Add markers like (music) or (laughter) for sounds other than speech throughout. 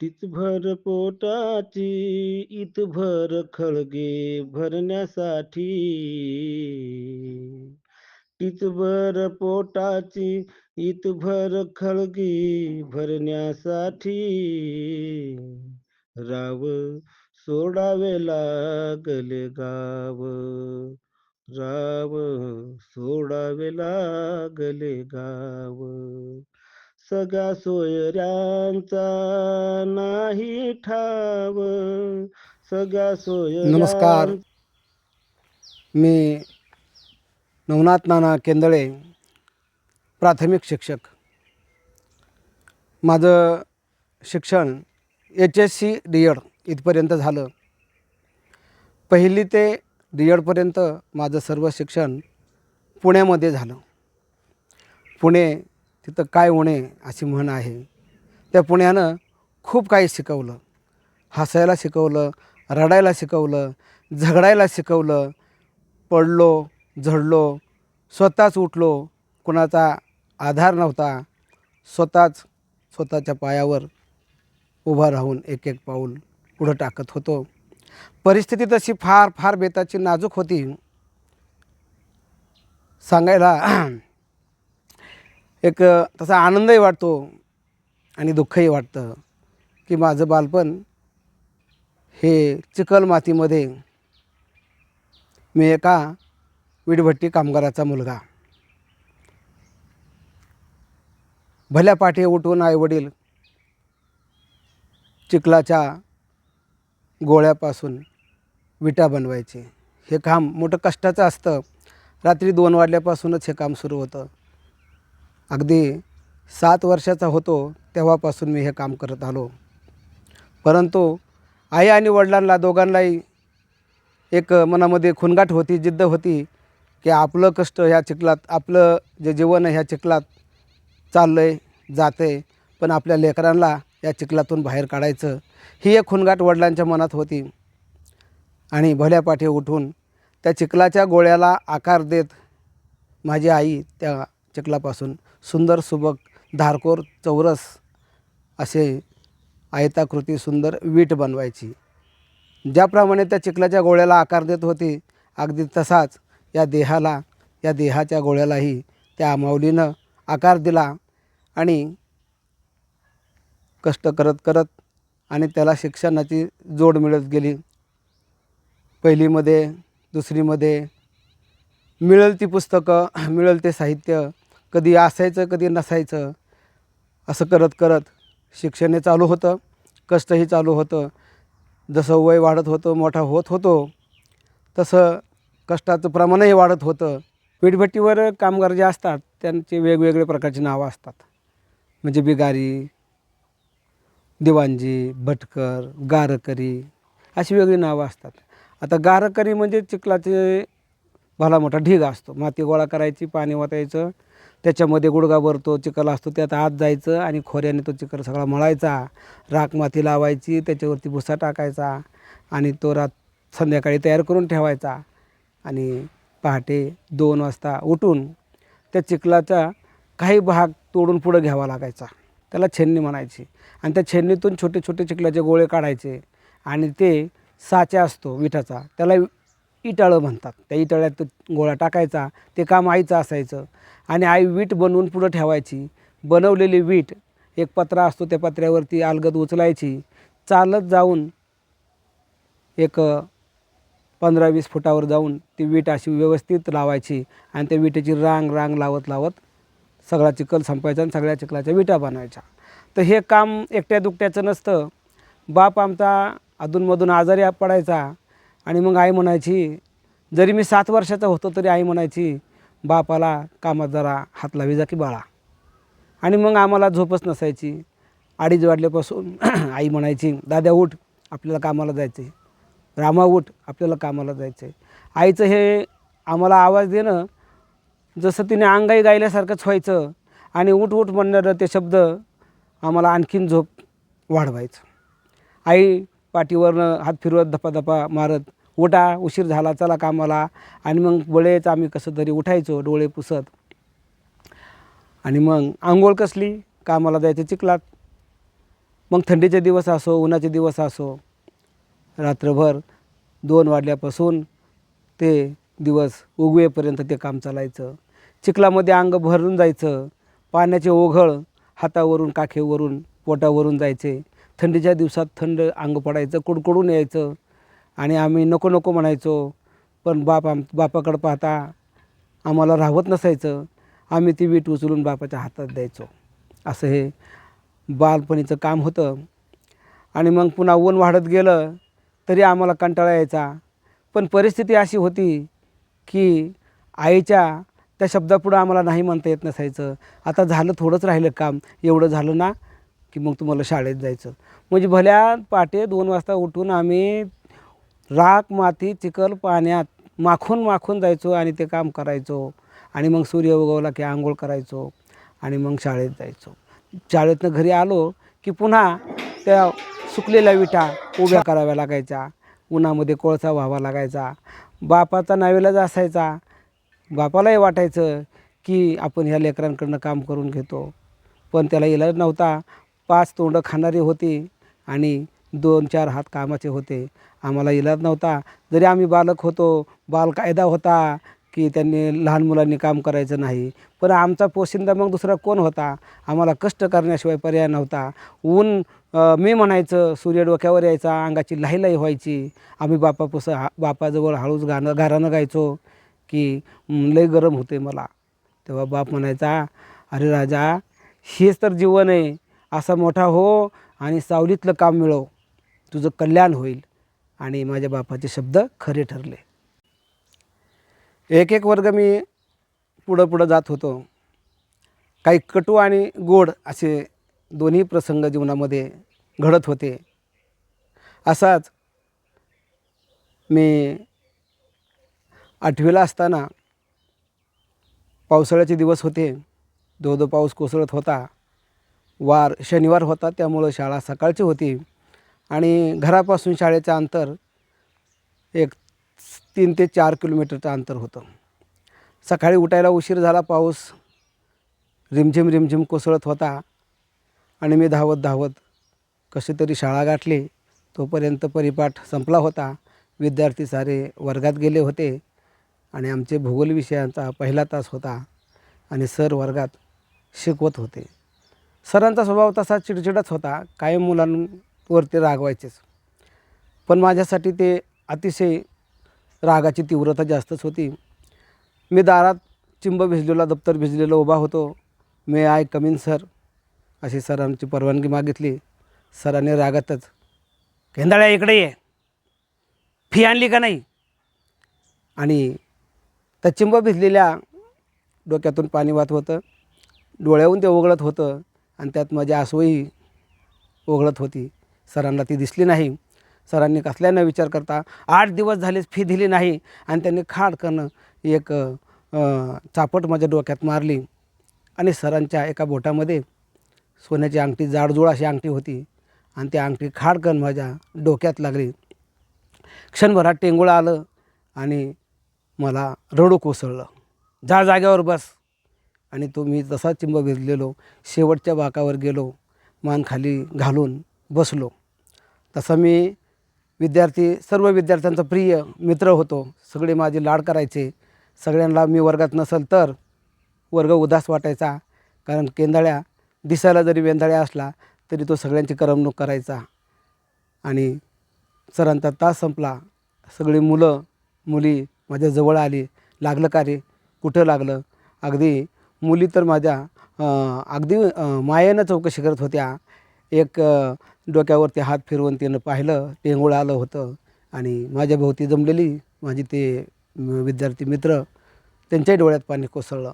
टीचभर पोटाची इतभर खळगे भरण्यासाठी. टीचभर पोटाची इतभर खळगी भरण्यासाठी. राव सोडावे लागले गाव राव सोडावे लागले गाव. सगळ्या सोयऱ्यांचा नाही ठाव. सगळ्या नमस्कार. सोयऱ्यां मी नवनाथ नाना केंदळे प्राथमिक शिक्षक. माझं शिक्षण H S C D Ed इथपर्यंत झालं. पहिली ते डी एडपर्यंत माझं सर्व शिक्षण पुण्यामध्ये झालं. पुणे तिथं काय होणे अशी म्हण आहे. त्या पुण्यानं खूप काही शिकवलं. हसायला शिकवलं रडायला शिकवलं झगडायला शिकवलं. पडलो झडलो स्वतःच उठलो. कुणाचा आधार नव्हता. स्वतःच स्वतःच्या पायावर उभा राहून एक एक पाऊल पुढं टाकत होतो. परिस्थिती तशी फार फार बेताची नाजूक होती. सांगायला एक तसा आनंदही वाटतो आणि दुःखही वाटतं की माझं बालपण हे चिखल मातीमध्ये मी एका विडभट्टी कामगाराचा मुलगा. भल्या पाठी उठून आईवडील चिखलाच्या गोळ्यापासून विटा बनवायचे. हे काम मोठं कष्टाचं असतं. रात्री दोन वाजल्यापासूनच हे काम सुरू होतं. अगदी सात वर्षाचा होतो तेव्हापासून मी हे काम करत आलो. परंतु आई आणि वडिलांना दोघांनाही एक मनामध्ये खुणगाठ होती जिद्द होती की आपलं कष्ट ह्या चिखलात आपलं जे जीवन आहे ह्या चिखलात चाललं आहे जातं आहे पण आपल्या लेकरांना या चिखलातून बाहेर काढायचं ही एक खुनगाट वडिलांच्या मनात होती. आणि भल्या पाठी उठून त्या चिखलाच्या गोळ्याला आकार देत माझी आई त्या चिखलापासून सुंदर सुबक धारकोर चौरस असे आयताकृती सुंदर वीट बनवायची. ज्याप्रमाणे त्या चिखलाच्या गोळ्याला आकार देत होती अगदी तसाच या देहाला या देहाच्या गोळ्यालाही त्या माऊलीनं आकार दिला आणि कष्ट करत करत आणि त्याला शिक्षणाची जोड मिळत गेली. पहिलीमध्ये दुसरीमध्ये मिळेल ती पुस्तकं मिळेल ते साहित्य कधी असायचं कधी नसायचं असं करत करत शिक्षण हे चालू होतं कष्टही चालू होतं. जसं वय वाढत होतं मोठा होत होतो तसं कष्टाचं प्रमाणही वाढत होतं. पीठभट्टीवर कामगार जे असतात त्यांचे वेगवेगळे प्रकारची नावं असतात. म्हणजे बिगारी दिवाणजी भटकर गारकरी अशी वेगळी नावं असतात. आता गारकरी म्हणजे चिखलाचे भला मोठा ढीग असतो. माती गोळा करायची पाणी वाटायचं त्याच्यामध्ये गुडगा भरतो चिखल असतो त्यात आत जायचं आणि खोऱ्याने तो चिखल सगळा मळायचा. राख माती लावायची त्याच्यावरती भुसा टाकायचा आणि तो रात संध्याकाळी तयार करून ठेवायचा. आणि पहाटे दोन वाजता उठून त्या चिखलाचा काही भाग तोडून पुढं घ्यावा लागायचा. त्याला छेन्नी म्हणायची आणि त्या छेन्नीतून छोटे छोटे चिखलाचे गोळे काढायचे आणि ते साचा असतो विठाचा. त्याला इटाळं म्हणतात. त्या इटाळ्यात गोळा टाकायचा ते काम आईचं असायचं. आणि आई वीट बनवून पुढं ठेवायची. बनवलेली वीट एक पत्रा असतो त्या पत्र्यावरती अलगद उचलायची. चालत जाऊन एक पंधरा वीस फुटावर जाऊन ती वीट अशी व्यवस्थित लावायची. आणि त्या विटेची रांग रांग लावत लावत सगळा चिखल संपायचा आणि सगळ्या चिखलाच्या विटा बनवायच्या. तर हे काम एकट्या दुकट्याचं नसतं. बाप आमचा अधूनमधून आजारी पडायचा. आणि मग आई म्हणायची जरी मी सात वर्षाचा होतो तरी आई म्हणायची बापाला कामात जरा हात लावी जा की बाळा. आणि मग आम्हाला झोपच नसायची. अडीच वाजल्यापासून (clears throat) आई म्हणायची दाद्या उठ आपल्याला कामाला जायचं आहे रामा उठ आपल्याला कामाला जायचं आहे आईचं हे आम्हाला आवाज देणं जसं तिने अंगाई गायल्यासारखंच व्हायचं आणि उठ उठ म्हणणारं ते शब्द आम्हाला आणखीन झोप वाढवायचं. आई पाठीवरनं हात फिरवत धपाधपा मारत उठा उशीर झाला चला कामाला. आणि मग बळेच आम्ही कसं तरी उठायचो डोळे पुसत. आणि मग आंघोळ कसली? कामाला जायचं चिखलात. मग थंडीचे दिवस असो उन्हाचे दिवस असो रात्रभर दोन वाजल्यापासून ते दिवस उगवेपर्यंत ते काम चालायचं. चिखलामध्ये अंग भरून जायचं. पाण्याचे ओघळ हातावरून काखेवरून पोटावरून जायचे. थंडीच्या दिवसात थंड अंग पडायचं कुडकुडून यायचं. आणि आम्ही नको नको म्हणायचो पण बाप आम बापाकडं पाहता आम्हाला राहवत नसायचं. आम्ही ती वीट उचलून बापाच्या हातात द्यायचो. असं हे बालपणीचं काम होतं. आणि मग पुन्हा ऊन वाढत गेलं तरी आम्हाला कंटाळा यायचा. पण परिस्थिती अशी होती की आईच्या त्या शब्दापुढं आम्हाला नाही म्हणता येत नसायचं. आता झालं थोडंच राहिलं काम एवढं झालं ना की मग तुम्हाला शाळेत जायचं. म्हणजे भल्या पाटे दोन वाजता उठून आम्ही राख माती चिखल पाण्यात माखून माखून जायचो आणि ते काम करायचो. आणि मग सूर्य उगवला की आंघोळ करायचो आणि मग शाळेत जायचो. शाळेतनं घरी आलो की पुन्हा त्या सुकलेल्या विटा उभ्या कराव्या लागायच्या. उन्हामध्ये कोळसा व्हावा लागायचा. बापाचा नावेलाच असायचा. बापालाही वाटायचं की आपण ह्या लेकरांकडनं काम करून घेतो. पण त्याला इलाज नव्हता. पाच तोंडं खाणारी होती आणि दोन चार हात कामाचे होते. आम्हाला इलाज नव्हता. जरी आम्ही बालक होतो बाल कायदा होता की त्यांनी लहान मुलांनी काम करायचं नाही. पण आमचा पोशिंदा मग दुसरा कोण होता? आम्हाला कष्ट करण्याशिवाय पर्याय नव्हता. ऊन मी म्हणायचं सूर्य डोक्यावर यायचा अंगाची लाही व्हायची. आम्ही बापापासून हा बापाजवळ हळूच गाणं गारानं गायचो की लय गरम होते मला. तेव्हा बाप म्हणायचा अरे राजा हेच तर जीवन आहे. असा मोठा हो आणि सावलीतलं काम मिळव. तुझं कल्याण होईल. आणि माझ्या बापाचे शब्द खरे ठरले. एक एक वर्ग मी पुढं पुढं जात होतो. काही कटू आणि गोड असे दोन्ही प्रसंग जीवनामध्ये घडत होते. असाच मी आठवीला असताना पावसाळ्याचे दिवस होते. धो दो पाऊस कोसळत होता. वार शनिवार होता त्यामुळं शाळा सकाळची होती. आणि घरापासून शाळेचं अंतर एक तीन ते चार किलोमीटरचं अंतर होतं. सकाळी उठायला उशीर झाला पाऊस रिमझिम रिमझिम कोसळत होता आणि मी धावत धावत कशी तरी शाळा गाठली. तोपर्यंत परिपाठ संपला होता. विद्यार्थी सारे वर्गात गेले होते आणि आमचे भूगोल विषयांचा पहिला तास होता आणि सर वर्गात शिकवत होते. सरांचा स्वभाव तसा चिडचिडच होता. कायम मुलांवरती रागवायचेच. पण माझ्यासाठी ते अतिशय रागाची तीव्रता जास्तच होती. मी दारात चिंब भिजलेला दप्तर भिजलेला उभा होतो. मे आय कमिन सर अशी सरांची परवानगी मागितली. सरांनी रागातच केंदाळ्या इकडे ये. फी आणली का नाही? आणि त्या चिंब भिजलेल्या डोक्यातून पाणी वाहत होतं. डोळ्याहून ते उघडत होतं. आणि त्यात माझी आसवही ओघळत होती. सरांना ती दिसली नाही. सरांनी कसल्या न विचार करता आठ दिवस झालेच फी दिली नाही आणि त्यांनी खाडकन एक चापट माझ्या डोक्यात मारली. आणि सरांच्या एका बोटामध्ये सोन्याची अंगठी जाडजूळ अशी अंगठी होती आणि ती अंगठी खाडकन माझ्या डोक्यात लागली. क्षणभरात टेंगुळं आलं आणि मला रडू कोसळलं जा जाग्यावर बस. आणि तो मी तसा चिंब भिजलेलो शेवटच्या बाकावर गेलो मान खाली घालून बसलो. तसा मी विद्यार्थी सर्व विद्यार्थ्यांचा प्रिय मित्र होतो. सगळे माझे लाड करायचे. सगळ्यांना मी वर्गात नसेल तर वर्ग उदास वाटायचा. कारण केंदाळ्या दिसायला जरी वेंदाळ्या असला तरी तो सगळ्यांची करमणूक करायचा. आणि सरांचा तास संपला. सगळी मुलं मुली माझ्याजवळ आली. लागलं का रे? कुठं लागलं? अगदी मुली तर माझ्या अगदी मायेनं चौकशी करत होत्या. एक डोक्यावरती हात फिरवून तिनं पाहिलं टेंगुळ आलं होतं आणि माझ्या भोवती जमलेली माझी ते विद्यार्थी मित्र त्यांच्याही डोळ्यात पाणी कोसळलं.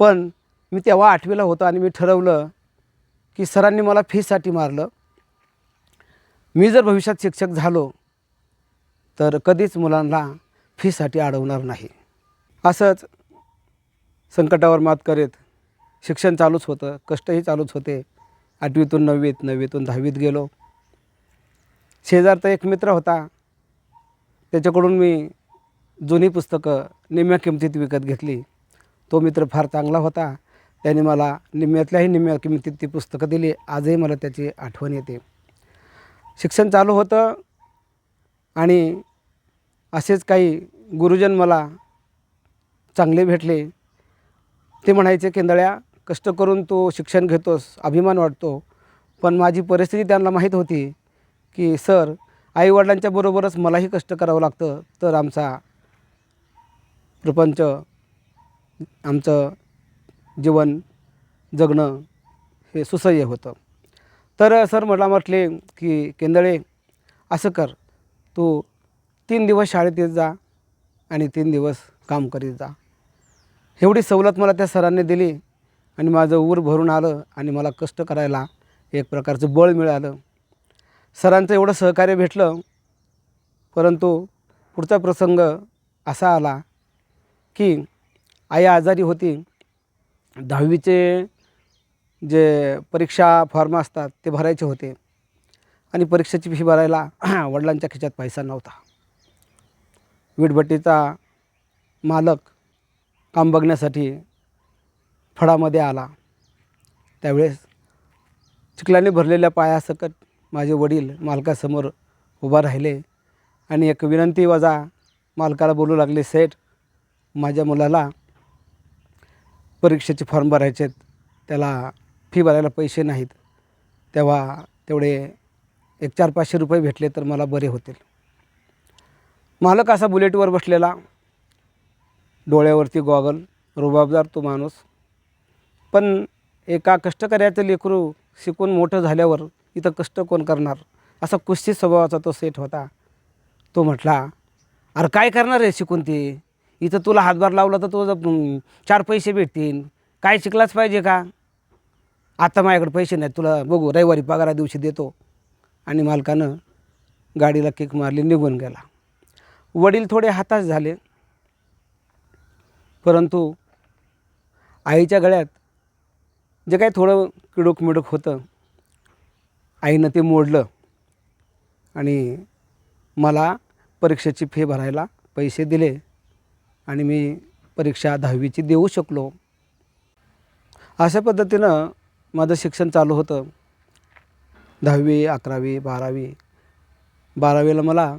पण मी तेव्हा आठवीला होतो आणि मी ठरवलं की सरांनी मला फीसाठी मारलं. मी जर भविष्यात शिक्षक झालो तर कधीच मुलांना फीसाठी अडवणार नाही. असंच संकटावर मात करीत. शिक्षण चालूच होतं. कष्टही चालूच होते. आठवीतून नववीत नववीतून दहावीत गेलो. शेजारचा एक मित्र होता. त्याच्याकडून मी जुनी पुस्तकं निम्म्या किमतीत विकत घेतली. तो मित्र फार चांगला होता. त्याने मला निम्म्यातल्याही निम्म्या किमतीत ती पुस्तकं दिली. आजही मला त्याची आठवण येते. शिक्षण चालू होतं आणि असेच काही गुरुजन मला चांगले भेटले. ते म्हणायचे केंदळ्या कष्ट करून तू शिक्षण घेतोस अभिमान वाटतो. पण माझी परिस्थिती त्यांना माहीत होती की सर आईवडिलांच्या बरोबरच मलाही कष्ट करावं लागतं. तर आमचा प्रपंच आमचं जीवन जगणं हे सुसह्य होतं. तर सर मला म्हटले की केंदळे असं कर. तू तीन दिवस शाळेत येत जा आणि तीन दिवस काम करीत जा. एवढी सवलत मला त्या सरांनी दिली आणि माझं ऊर भरून आलं आणि मला कष्ट करायला एक प्रकारचं बळ मिळालं. सरांचं एवढं सहकार्य भेटलं परंतु पुढचा प्रसंग असा आला की आई आजारी होती. दहावीचे जे परीक्षा फॉर्म असतात ते भरायचे होते आणि परीक्षेची फी भरायला (clears throat) वडिलांच्या खिच्यात पैसा नव्हता. वीटभट्टीचा मालक काम बघण्यासाठी फळामध्ये आला. त्यावेळेस चिखलाने भरलेल्या पायासकट माझे वडील मालकासमोर उभा राहिले आणि एक विनंती वजा मालकाला बोलू लागले सेठ माझ्या मुलाला परीक्षेचे फॉर्म भरायचे आहेत. त्याला फी भरायला पैसे नाहीत. तेव्हा तेवढे एक चार पाचशे रुपये भेटले तर मला बरे होतील. मालक असा बुलेटवर बसलेला डोळ्यावरती गॉगल रुबाबदार तो माणूस. पण एका कष्टकऱ्याचं लेकरू शिकून मोठं झाल्यावर इथं कष्ट कोण करणार? असा कुस्ती स्वभावाचा तो सेठ होता. तो म्हटला अरे काय करणार आहे शिकून ते? इथं तुला हातभार लावला तर तुझं चार पैसे भेटतील. काय शिकलाच पाहिजे का? आता माझ्याकडे पैसे नाहीत. तुला बघू रविवारी पगारा दिवशी देतो. आणि मालकानं गाडीला किक मारली निघून गेला. वडील थोडे हाताश झाले. परंतु आईच्या गळ्यात जे काही थोडं किडूक मिडूक होतं आईनं ते मोडलं आणि मला परीक्षेची फी भरायला पैसे दिले आणि मी परीक्षा दहावीची देऊ शकलो. अशा पद्धतीनं माझं शिक्षण चालू होतं. दहावी अकरावी बारावी बारावीला मला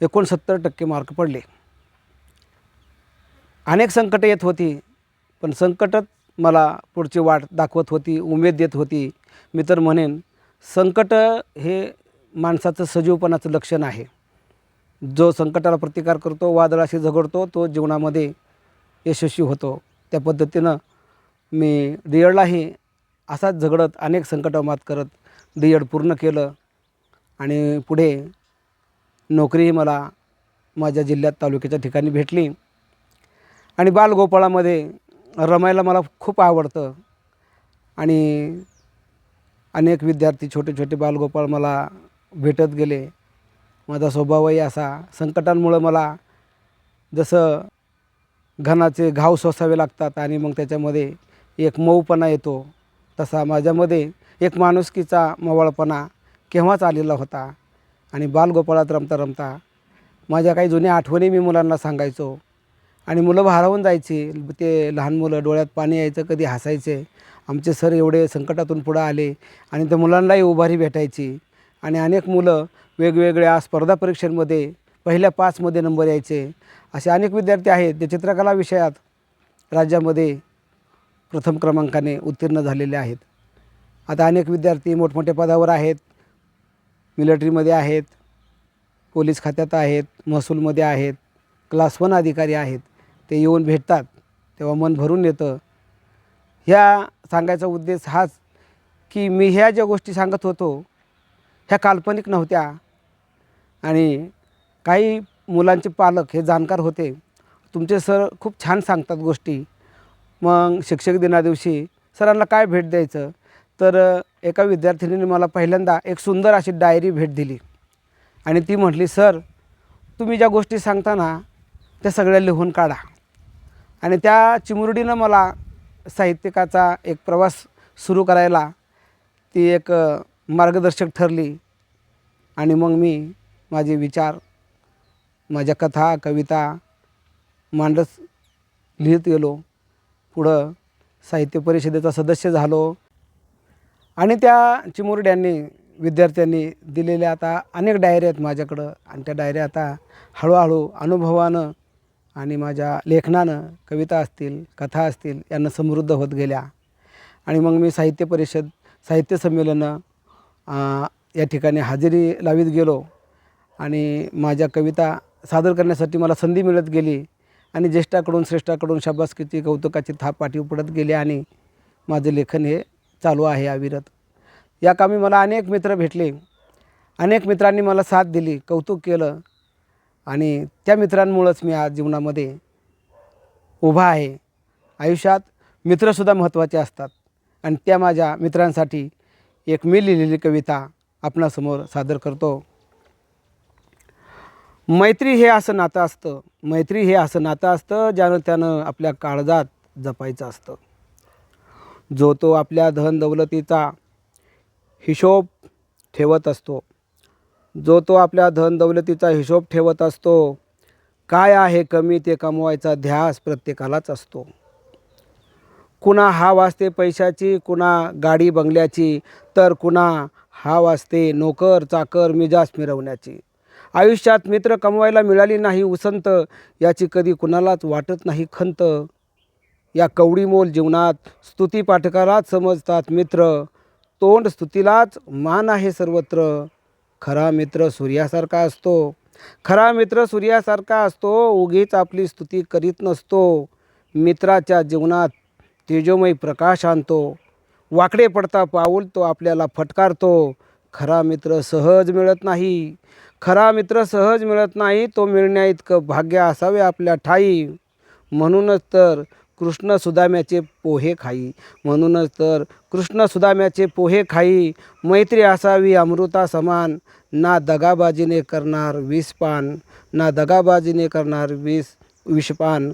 एकोणसत्तर टक्के मार्क पडले. अनेक संकटं येत होती पण संकटच मला पुढची वाट दाखवत होती उमेद देत होती. मी तर म्हणेन संकट हे माणसाचं सजीवपणाचं लक्षण आहे. जो संकटाला प्रतिकार करतो वादळाशी झगडतो तो जीवनामध्ये यशस्वी होतो. त्या पद्धतीनं मी डी एडलाही असाच झगडत अनेक संकटं मात करत डी एड पूर्ण केलं आणि पुढे नोकरीही मला माझ्या जिल्ह्यात तालुक्याच्या ठिकाणी भेटली. आणि बालगोपाळामध्ये रमायला मला खूप आवडतं. आणि अनेक विद्यार्थी छोटे छोटे बालगोपाळ मला भेटत गेले. माझा स्वभावही असा संकटांमुळं मला जसं घनाचे घाव सोसावे लागतात आणि मग त्याच्यामध्ये एक मऊपणा येतो तसा माझ्यामध्ये एक माणुसकीचा मवाळपणा केव्हाच आलेला होता. आणि बालगोपाळात रमता रमता माझ्या काही जुन्या आठवणी मी मुलांना सांगायचो. आणि मुलं भारावून जायची. ते लहान मुलं डोळ्यात पाणी यायचं कधी हसायचे. आमचे सर एवढे संकटातून पुढं आले आणि त्या मुलांनाही उभारी भेटायची. आणि अनेक मुलं वेगवेगळ्या स्पर्धा परीक्षांमध्ये पहिल्या पाचमध्ये नंबर यायचे. असे अनेक विद्यार्थी आहेत जे चित्रकला विषयात राज्यामध्ये प्रथम क्रमांकाने उत्तीर्ण झालेले आहेत. आता अनेक विद्यार्थी मोठमोठ्या पदावर आहेत. मिलिटरीमध्ये आहेत. पोलीस खात्यात आहेत. महसूलमध्ये आहेत. क्लास वन अधिकारी आहेत. ते येऊन भेटतात तेव्हा मन भरून येतं. ह्या सांगायचा उद्देश हाच की मी ह्या ज्या गोष्टी सांगत होतो ह्या काल्पनिक नव्हत्या. आणि काही मुलांचे पालक हे जाणकार होते. तुमचे सर खूप छान सांगतात गोष्टी. मग शिक्षक दिनादिवशी सरांना काय भेट द्यायचं? तर एका विद्यार्थिनीने मला पहिल्यांदा एक सुंदर अशी डायरी भेट दिली. आणि ती म्हटली सर तुम्ही ज्या गोष्टी सांगता ना त्या सगळ्या लिहून काढा. आणि त्या चिमुरडीनं मला साहित्यिकाचा एक प्रवास सुरू करायला ती एक मार्गदर्शक ठरली. आणि मग मी माझे विचार माझ्या कथा कविता मांडत लिहित गेलो. पुढं साहित्य परिषदेचा सदस्य झालो. आणि त्या चिमुरड्यांनी विद्यार्थ्यांनी दिलेल्या आता अनेक डायऱ्या आहेत माझ्याकडं. आणि त्या डायऱ्या आता हळूहळू अनुभवानं आणि माझ्या लेखनानं कविता असतील कथा असतील यांना समृद्ध होत गेल्या. आणि मग मी साहित्य परिषद साहित्य संमेलनं या ठिकाणी हजेरी लावीत गेलो. आणि माझ्या कविता सादर करण्यासाठी मला संधी मिळत गेली. आणि ज्येष्ठाकडून श्रेष्ठाकडून शाबासकीची कौतुकाची थाप पाठीवर पडत गेली आणि माझं लेखन हे चालू आहे अविरत. या कामी मला अनेक मित्र भेटले. अनेक मित्रांनी मला साथ दिली कौतुक केलं. आणि त्या मित्रांमुळंच मी आज जीवनामध्ये उभा आहे. आयुष्यात मित्रसुद्धा महत्त्वाचे असतात. आणि त्या माझ्या मित्रांसाठी एक मी लिहिलेली कविता आपणासमोर सादर करतो. मैत्री हे असं नातं असतं. मैत्री हे असं नातं असतं ज्यानं त्यानं आपल्या काळजात जपायचं असतं. जो तो आपल्या धन दौलतीचा हिशोब ठेवत असतो. जो तो आपल्या धन दौलतीचा हिशोब ठेवत असतो काय आहे कमी ते कमवायचा ध्यास प्रत्येकालाच असतो. कुणा हा वाजते पैशाची कुणा गाडी बंगल्याची तर कुणा हा वाजते नोकर चाकर मिजाज मिरवण्याची. आयुष्यात मित्र कमवायला मिळाली नाही उसंत याची कधी कुणालाच वाटत नाही खंत. या कवडीमोल जीवनात स्तुतीपाठकालाच समजतात मित्र तोंड स्तुतीलाच मान आहे सर्वत्र. खरा मित्र सूर्यासारखा असतो. खरा मित्र सूर्यासारखा असतो उगीच आपली स्तुती करीत नसतो. मित्राच्या जीवनात तेजोमय प्रकाश आणतो. वाकडे पडता पाऊल तो आपल्याला फटकारतो. खरा मित्र सहज मिळत नाही. खरा मित्र सहज मिळत नाही तो मिळण्या इतकं भाग्य असावे आपल्या ठाई. म्हणूनच तर कृष्ण सुदाम्याचे पोहे खाई. म्हणूनच तर कृष्ण सुदाम्याचे पोहे खाई. मैत्री असावी अमृता समान. ना दगाबाजीने करणार विषपान ना दगाबाजीने करणार विष विषपान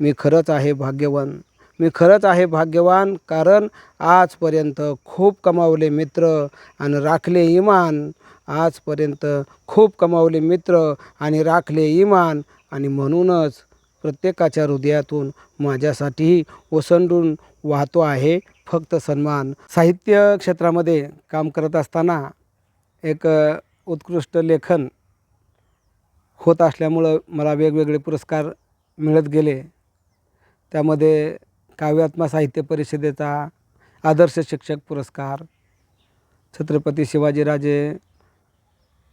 मी खरंच आहे भाग्यवान. मी खरंच आहे भाग्यवान कारण आजपर्यंत खूप कमावले मित्र आणि राखले इमान. आजपर्यंत खूप कमावले मित्र आणि राखले इमान. आणि म्हणूनच प्रत्येकाच्या हृदयातून माझ्यासाठीही ओसंडून वाहतो आहे फक्त सन्मान. साहित्य क्षेत्रामध्ये काम करत असताना एक उत्कृष्ट लेखन होत असल्यामुळं मला वेगवेगळे पुरस्कार मिळत गेले. त्यामध्ये काव्यात्मा साहित्य परिषदेचा आदर्श शिक्षक पुरस्कार छत्रपती शिवाजीराजे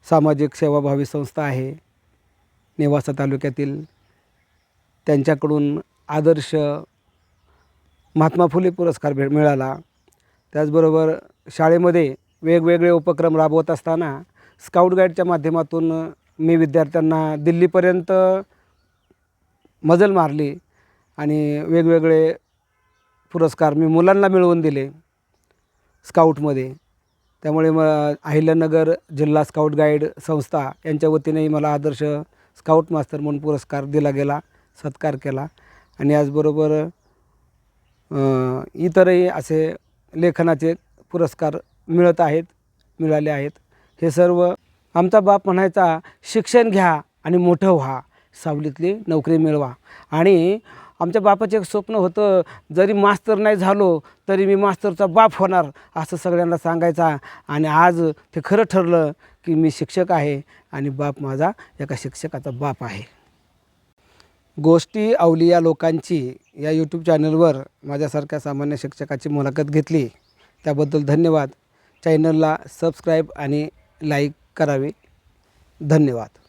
सामाजिक सेवाभावी संस्था आहे नेवासा तालुक्यातील त्यांच्याकडून आदर्श महात्मा फुले पुरस्कार भेट मिळाला. त्याचबरोबर शाळेमध्ये वेगवेगळे उपक्रम राबवत असताना स्काउट गाईडच्या माध्यमातून मी विद्यार्थ्यांना दिल्लीपर्यंत मजल मारली आणि वेगवेगळे पुरस्कार मी मुलांना मिळवून दिले स्काउटमध्ये. त्यामुळे म अहिल्यानगर जिल्हा स्काउट गाईड संस्था यांच्या वतीनेही मला आदर्श स्काउट मास्तर म्हणून पुरस्कार दिला गेला. सत्कार केला. आणि याचबरोबर इतरही असे लेखनाचे पुरस्कार मिळत आहेत मिळाले आहेत. हे सर्व आमचा बाप म्हणायचा शिक्षण घ्या आणि मोठं व्हा. सावलीतली नोकरी मिळवा. आणि आमच्या बापाचं एक स्वप्न होतं जरी मास्तर नाही झालो तरी मी मास्तरचा बाप होणार असं सगळ्यांना सांगायचा. आणि आज ते खरं ठरलं की मी शिक्षक आहे आणि बाप माझा एका शिक्षकाचा बाप आहे. गोष्टी अवलिया लोकांची या यूट्यूब चॅनलवर माझ्यासारख्या सामान्य शिक्षकाची मुलाखत घेतली. त्याबद्दल धन्यवाद. चॅनलला सबस्क्राईब आणि लाईक करावी. धन्यवाद.